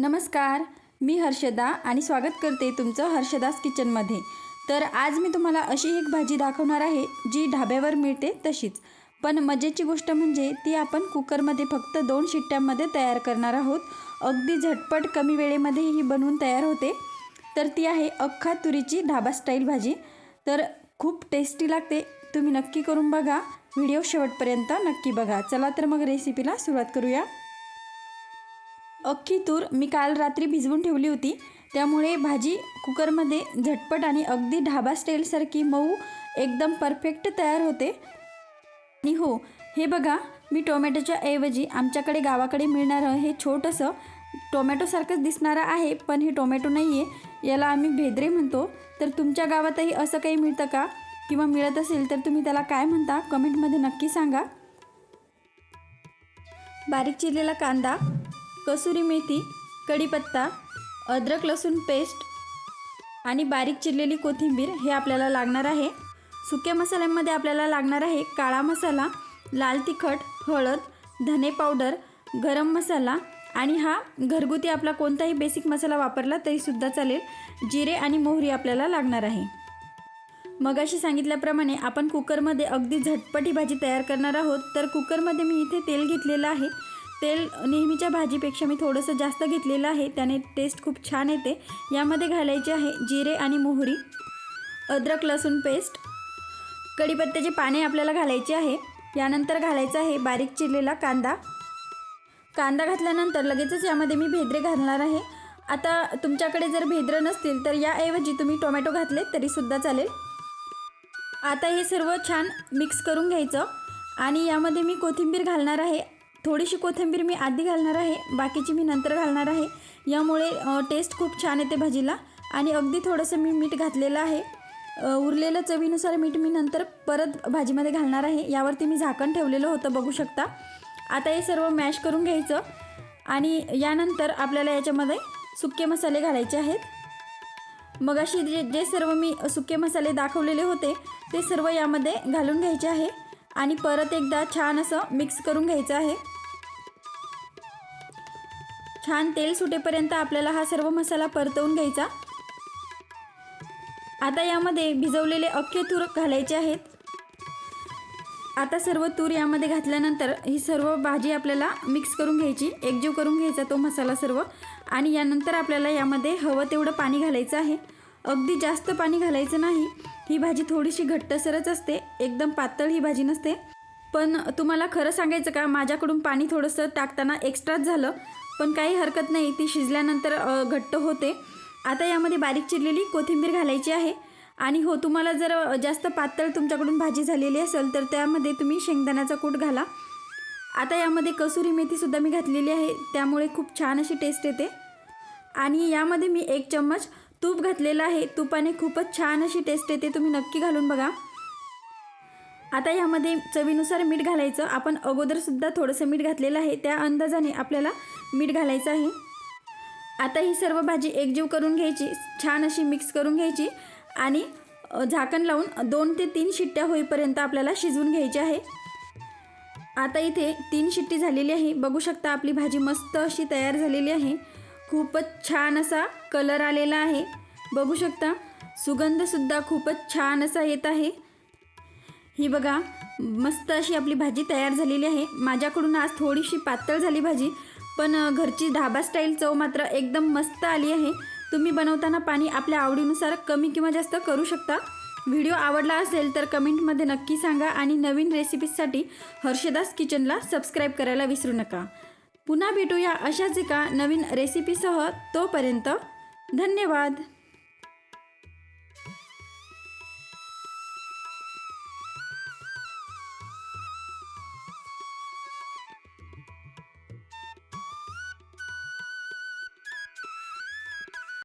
नमस्कार मी हर्षदा आणि स्वागत करते तुमचं हर्षदास किचनमध्ये. तर आज मी तुम्हाला अशी एक भाजी दाखवणार आहे जी ढाब्यावर मिळते तशीच. पण मजेची गोष्ट म्हणजे ती आपण कुकरमध्ये फक्त दोन शिट्ट्यांमध्ये तयार करणार आहोत. अगदी झटपट कमी वेळेमध्ये ही बनवून तयार होते. तर ती आहे अख्खा तुरीची ढाबा स्टाईल भाजी. तर खूप टेस्टी लागते. तुम्ही नक्की करून बघा. व्हिडिओ शेवटपर्यंत नक्की बघा. चला तर मग रेसिपीला सुरुवात करूया. अख्खी तूर मी काल रात्री भिजवून ठेवली होती. त्यामुळे भाजी कुकरमध्ये झटपट आणि अगदी ढाबा स्टाईलसारखी मऊ एकदम परफेक्ट तयार होते. आणि हो हे बघा मी टोमॅटोच्या ऐवजी आमच्याकडे गावाकडे मिळणारं हे छोटंसं टोमॅटोसारखंच दिसणारं आहे पण हे टोमॅटो नाही आहे याला आम्ही भेदरे म्हणतो. तर तुमच्या गावातही असं काही मिळतं का? किंवा मिळत असेल तर तुम्ही त्याला काय म्हणता? कमेंटमध्ये नक्की सांगा. बारीक चिरलेला कांदा कसुरी मेथी कढीपत्ता अद्रक लसूण पेस्ट आणि बारीक चिरलेली कोथिंबीर हे आपल्याला लागणार आहे. सुक्या मसाल्यांमध्ये आपल्याला लागणार आहे काळा मसाला लाल तिखट हळद धने पावडर गरम मसाला आणि हा घरगुती आपला कोणताही बेसिक मसाला वापरला तरीसुद्धा चालेल. जिरे आणि मोहरी आपल्याला लागणार आहे. मगाशी सांगितल्याप्रमाणे आपण कुकरमध्ये अगदी झटपट ही भाजी तयार करणार आहोत. तर कुकरमध्ये मी इथे तेल घेतलेलं आहे. तेल नेहमीच्या भाजीपेक्षा मी थोडंसं जास्त घेतलेलं आहे. त्याने टेस्ट खूप छान येते. यामध्ये घालायचे आहे जिरे आणि मोहरी अद्रक लसूण पेस्ट कढीपत्त्याचे पाने आपल्याला घालायचे आहे. यानंतर घालायचा आहे बारीक चिरलेला कांदा. कांदा घातल्यानंतर लगेचच यामध्ये मी भेद्रे घालणार आहे. आता तुमच्याकडे जर भेद्र नसतील तर याऐवजी तुम्ही टोमॅटो घातले तरीसुद्धा चालेल. आता हे सर्व छान मिक्स करून घ्यायचं. आणि यामध्ये मी कोथिंबीर घालणार आहे. थोडीशी कोथिंबीर मी आधी घालणार आहे बाकीची मी नंतर घालणार आहे. यामुळे टेस्ट खूप छान येते भाजीला आणि अगदी थोडंसं मी मीठ घातलेलं आहे. उरलेलं चवीनुसार मीठ मी नंतर परत भाजीमध्ये घालणार आहे. यावरती मी झाकण ठेवलेलं होतं बघू शकता. आता हे सर्व मॅश करून घ्यायचं आणि यानंतर आपल्याला याच्यामध्ये सुके मसाले घालायचे आहेत. मग अशी जे जे सर्व मी सुके मसाले दाखवलेले होते ते सर्व यामध्ये घालून घ्यायचे आहे आणि परत एकदा छान असं मिक्स करून घ्यायचं आहे. छान तेल सुटेपर्यंत आपल्याला हा सर्व मसाला परतवून घ्यायचा. आता यामध्ये भिजवलेले अख्खे तूर घालायचे आहेत. आता सर्व तूर यामध्ये घातल्यानंतर ही सर्व भाजी आपल्याला मिक्स करून घ्यायची. एकजीव करून घ्यायचा तो मसाला सर्व. आणि यानंतर आपल्याला यामध्ये हवं तेवढं पाणी घालायचं आहे. अगदी जास्त पाणी घालायचं नाही. ही भाजी थोडीशी घट्टसरच असते. एकदम पातळ ही भाजी नसते. पण तुम्हाला खरं सांगायचं का? माझ्याकडून पाणी थोडंसं टाकताना एक्स्ट्राच झालं. पण काही हरकत नाही ती शिजल्यानंतर घट्ट होते. आता यामध्ये बारीक चिरलेली कोथिंबीर घालायची आहे. आणि हो तुम्हाला जर जास्त पातळ तुमच्याकडून भाजी झालेली असेल तर त्यामध्ये तुम्ही शेंगदाण्याचा कूट घाला. आता यामध्ये कसुरी मेथीसुद्धा मी घातलेली आहे त्यामुळे खूप छान अशी टेस्ट येते. आणि यामध्ये मी एक चम्मच तूप घातलेलं आहे. तुपाने खूपच छान अशी टेस्ट येते तुम्ही नक्की घालून बघा. आता यामध्ये चवीनुसार मीठ घालायचं. आपण अगोदरसुद्धा थोडंसं मीठ घातलेलं आहे. त्या अंदाजाने आपल्याला मीठ घालायचं आहे. आता ही सर्व भाजी एकजीव करून घ्यायची. छान अशी मिक्स करून घ्यायची. आणि झाकण लावून दोन ते तीन शिट्ट्या होईपर्यंत आपल्याला शिजवून घ्यायची आहे. आता इथे तीन शिट्टी झालेली आहे. बघू शकता आपली भाजी मस्त अशी तयार झालेली आहे. खूपच छान असा कलर आलेला आहे. बघू शकता सुगंधसुद्धा खूपच छान असा येत आहे. ही बघा मस्त अशी आपली भाजी तयार झालेली आहे. माझ्याकडून आज थोडीशी पातळ झाली भाजी पण घरची ढाबा स्टाईल चव मात्र एकदम मस्त आली आहे. तुम्ही बनवताना पाणी आपल्या आवडीनुसार कमी किंवा जास्त करू शकता. व्हिडिओ आवडला असेल तर कमेंटमध्ये नक्की सांगा आणि नवीन रेसिपीजसाठी हर्षदास किचनला सबस्क्राईब करायला विसरू नका. पुन्हा भेटूया अशाच एका नवीन रेसिपीसह तोपर्यंत धन्यवाद.